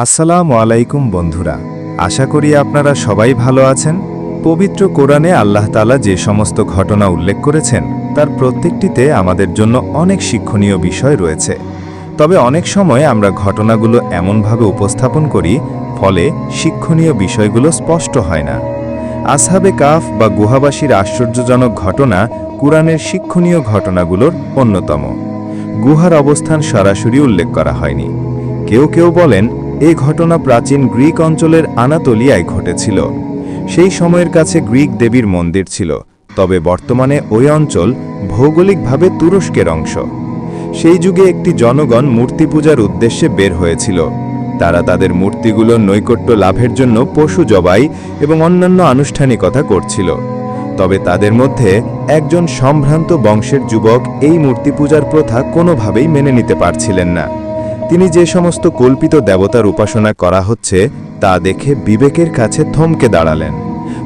আসসালামু আলাইকুম বন্ধুরা। আশা করি আপনারা সবাই ভালো আছেন। পবিত্র কোরআনে আল্লাহ তালা যে সমস্ত ঘটনা উল্লেখ করেছেন, তার প্রত্যেকটিতে আমাদের জন্য অনেক শিক্ষণীয় বিষয় রয়েছে। তবে অনেক সময় আমরা ঘটনাগুলো এমনভাবে উপস্থাপন করি, ফলে শিক্ষণীয় বিষয়গুলো স্পষ্ট হয় না। আসহাবে কাফ বা গুহাবাসীর আশ্চর্যজনক ঘটনা কুরআনের শিক্ষণীয় ঘটনাগুলোর অন্যতম। গুহার অবস্থান সরাসরি উল্লেখ করা হয়নি। কেউ কেউ বলেন এই ঘটনা প্রাচীন গ্রিক অঞ্চলের আনাতোলিয়ায় ঘটেছিল। সেই সময়ের কাছে গ্রিক দেবীর মন্দির ছিল, তবে বর্তমানে ওই অঞ্চল ভৌগোলিকভাবে তুরস্কের অংশ। সেই যুগে একটি জনগণ মূর্তি পূজার উদ্দেশ্যে বের হয়েছিল। তারা তাদের মূর্তিগুলোর নৈকট্য লাভের জন্য পশু জবাই এবং অন্যান্য আনুষ্ঠানিকতা করছিল। তবে তাদের মধ্যে একজন সম্ভ্রান্ত বংশের যুবক এই মূর্তি পূজার প্রথা কোনোভাবেই মেনে নিতে পারছিলেন না। তিনি যে সমস্ত কল্পিত দেবতার উপাসনা করা হচ্ছে, তা দেখে বিবেকের কাছে থমকে দাঁড়ালেন।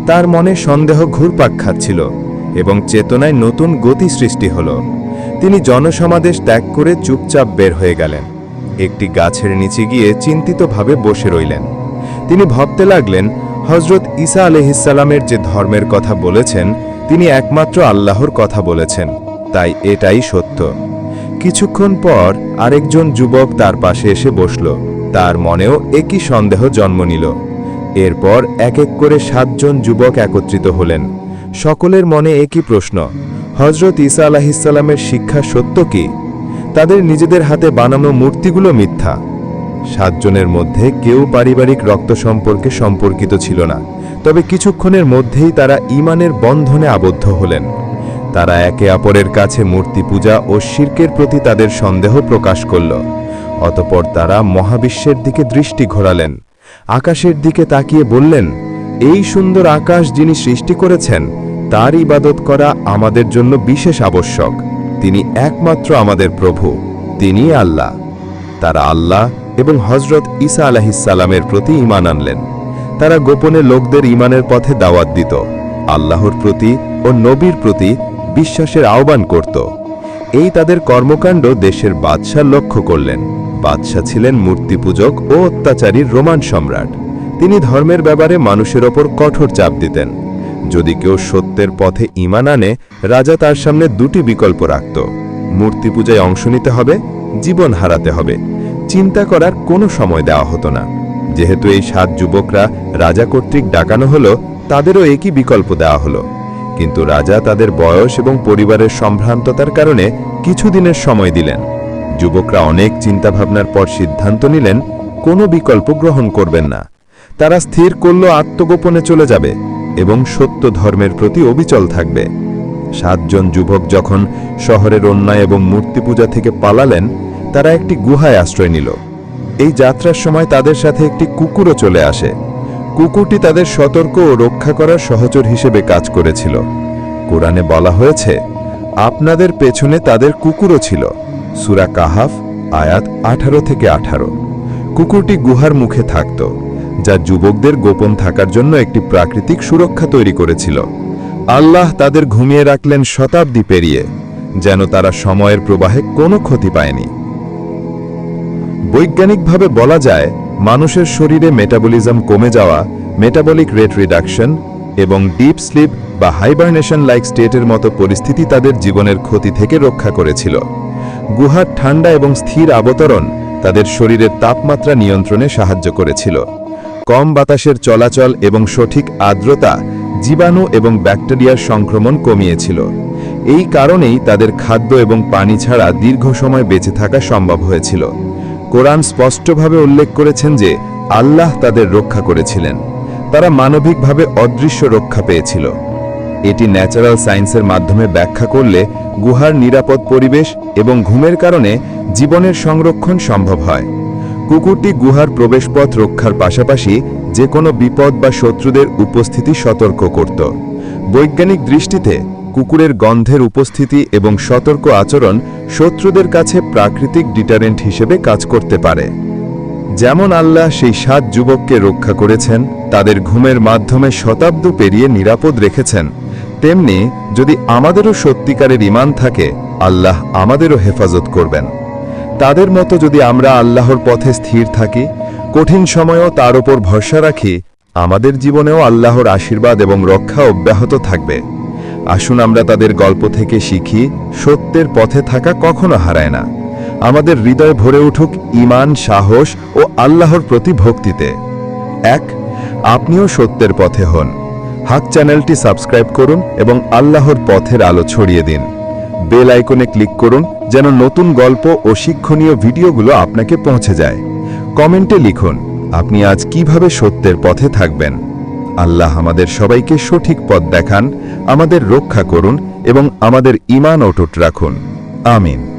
তার মনে সন্দেহ ঘুরপাক খাচ্ছিল এবং চেতনায় নতুন গতি সৃষ্টি হল। তিনি জনসমাবেশ ত্যাগ করে চুপচাপ বের হয়ে গেলেন। একটি গাছের নিচে গিয়ে চিন্তিতভাবে বসে রইলেন। তিনি ভাবতে লাগলেন হজরত ঈসা আলহিসাল্লামের যে ধর্মের কথা বলেছেন, তিনি একমাত্র আল্লাহর কথা বলেছেন। তাই এটাই সত্য। কিছুক্ষণ পর আরেকজন যুবক তার পাশে এসে বসল। তার মনেও একই সন্দেহ জন্ম নিল। এরপর এক এক করে সাতজন যুবক একত্রিত হলেন। সকলের মনে একই প্রশ্ন হজরত ঈসা আলাহিসাল্লামের শিক্ষা সত্য কি? তাদের নিজেদের হাতে বানানো মূর্তিগুলো মিথ্যা। সাতজনের মধ্যে কেউ পারিবারিক রক্ত সম্পর্কে সম্পর্কিত ছিল না, তবে কিছুক্ষণের মধ্যেই তারা ইমানের বন্ধনে আবদ্ধ হলেন। তারা একে অপরের কাছে মূর্তি পূজা ও শির্কের প্রতি তাদের সন্দেহ প্রকাশ করল। অতপর তারা মহাবিশ্বের দিকে দৃষ্টি ঘোরালেন। আকাশের দিকে তাকিয়ে বললেন, এই সুন্দর আকাশ যিনি সৃষ্টি করেছেন, তার ইবাদত করা আমাদের জন্য বিশেষ আবশ্যক। তিনি একমাত্র আমাদের প্রভু, তিনি আল্লাহ। তারা আল্লাহ এবং হজরত ঈসা আলাহিসাল্লামের প্রতি ইমান আনলেন। তারা গোপনে লোকদের ইমানের পথে দাওয়াত দিত, আল্লাহর প্রতি ও নবীর প্রতি বিশ্বাসের আহ্বান করত। এই তাদের কর্মকাণ্ড দেশের বাদশাহ লক্ষ্য করলেন। বাদশাহ ছিলেন মূর্তিপূজক ও অত্যাচারীর রোমান সম্রাট। তিনি ধর্মের ব্যাপারে মানুষের ওপর কঠোর চাপ দিতেন। যদি কেউ সত্যের পথে ইমান আনে, রাজা তার সামনে দুটি বিকল্প রাখত। মূর্তি পূজায় অংশ নিতে হবে, জীবন হারাতে হবে। চিন্তা করার কোনো সময় দেওয়া হতো না। যেহেতু এই সাত যুবকরা রাজা কর্তৃক ডাকানো হলো, তাদেরও একই বিকল্প দেওয়া হলো। কিন্তু রাজা তাদের বয়স এবং পরিবারের সম্ভ্রান্ততার কারণে কিছুদিনের সময় দিলেন। যুবকরা অনেক চিন্তাভাবনার পর সিদ্ধান্ত নিলেন, কোনো বিকল্প গ্রহণ করবেন না। তারা স্থির করল আত্মগোপনে চলে যাবে এবং সত্য ধর্মের প্রতি অবিচল থাকবে। সাতজন যুবক যখন শহরের অন্যায় এবং মূর্তি পূজা থেকে পালালেন, তারা একটি গুহায় আশ্রয় নিল। এই যাত্রার সময় তাদের সাথে একটি কুকুরও চলে আসে। কুকুরটি তাদের সতর্ক ও রক্ষা করার সহচর হিসেবে কাজ করেছিল। কোরআনে বলা হয়েছে, আপনাদের পেছনে তাদের কুকুরও ছিল। সুরা কাহাফ, আয়াত আঠারো থেকে আঠারো। কুকুরটি গুহার মুখে থাকত, যা যুবকদের গোপন থাকার জন্য একটি প্রাকৃতিক সুরক্ষা তৈরি করেছিল। আল্লাহ তাদের ঘুমিয়ে রাখলেন শতাব্দী পেরিয়ে, যেন তারা সময়ের প্রবাহে কোনো ক্ষতি পায়নি। বৈজ্ঞানিকভাবে বলা যায় মানুষের শরীরে মেটাবলিজম কমে যাওয়া মেটাবলিক রেট রিডাকশন এবং ডিপ স্লিপ বা হাইবারনেশন লাইক স্টেটের মতো পরিস্থিতি তাদের জীবনের ক্ষতি থেকে রক্ষা করেছিল। গুহার ঠান্ডা এবং স্থির অবতরণ তাদের শরীরের তাপমাত্রা নিয়ন্ত্রণে সাহায্য করেছিল। কম বাতাসের চলাচল এবং সঠিক আর্দ্রতা জীবাণু এবং ব্যাকটেরিয়ার সংক্রমণ কমিয়েছিল। এই কারণেই তাদের খাদ্য এবং পানি ছাড়া দীর্ঘ সময় বেঁচে থাকা সম্ভব হয়েছিল। কোরআন স্পষ্টভাবে উল্লেখ করেছেন যে আল্লাহ তাদের রক্ষা করেছিলেন। তারা মানবিকভাবে অদৃশ্য রক্ষা পেয়েছিল। এটি ন্যাচারাল সায়েন্সের মাধ্যমে ব্যাখ্যা করলে গুহার নিরাপদ পরিবেশ এবং ঘুমের কারণে জীবনের সংরক্ষণ সম্ভব হয়। কুকুরটি গুহার প্রবেশপথ রক্ষার পাশাপাশি যে কোনো বিপদ বা শত্রুদের উপস্থিতি সতর্ক করত। বৈজ্ঞানিক দৃষ্টিতে কুকুরের গন্ধের উপস্থিতি এবং সতর্ক আচরণ শত্রুদের কাছে প্রাকৃতিক ডিটারেন্ট হিসেবে কাজ করতে পারে। যেমন আল্লাহ সেই সাত যুবককে রক্ষা করেছেন, তাদের ঘুমের মাধ্যমে শতাব্দ পেরিয়ে নিরাপদ রেখেছেন। তেমনি, যদি আমাদেরও সত্যিকারের ইমান থাকে, আল্লাহ আমাদেরও হেফাজত করবেন। তাদের মতো যদি আমরা আল্লাহর পথে স্থির থাকি, কঠিন সময়েও তার উপর ভরসা রাখি, আমাদের জীবনেও আল্লাহর আশীর্বাদ এবং রক্ষা অব্যাহত থাকবে। আসুন আমরা তাদের গল্প থেকে শিখি, সত্যের পথে থাকা কখনো হারায় না। আমাদের হৃদয় ভরে উঠুক ঈমান, সাহস ও আল্লাহর প্রতি ভক্তিতে। এক, আপনিও সত্যের পথে হন। হাক চ্যানেলটি সাবস্ক্রাইব করুন এবং আল্লাহর পথের আলো ছড়িয়ে দিন। বেল আইকনে ক্লিক করুন যেন নতুন গল্প ও শিক্ষণীয় ভিডিওগুলো আপনাকে পৌঁছে যায়। কমেন্টে লিখুন, আপনি আজ কীভাবে সত্যের পথে থাকবেন? আল্লাহ আমাদের সবাইকে সঠিক পথ দেখান, আমাদের রক্ষা করুন এবং আমাদের ইমান অটুট রাখুন। আমিন।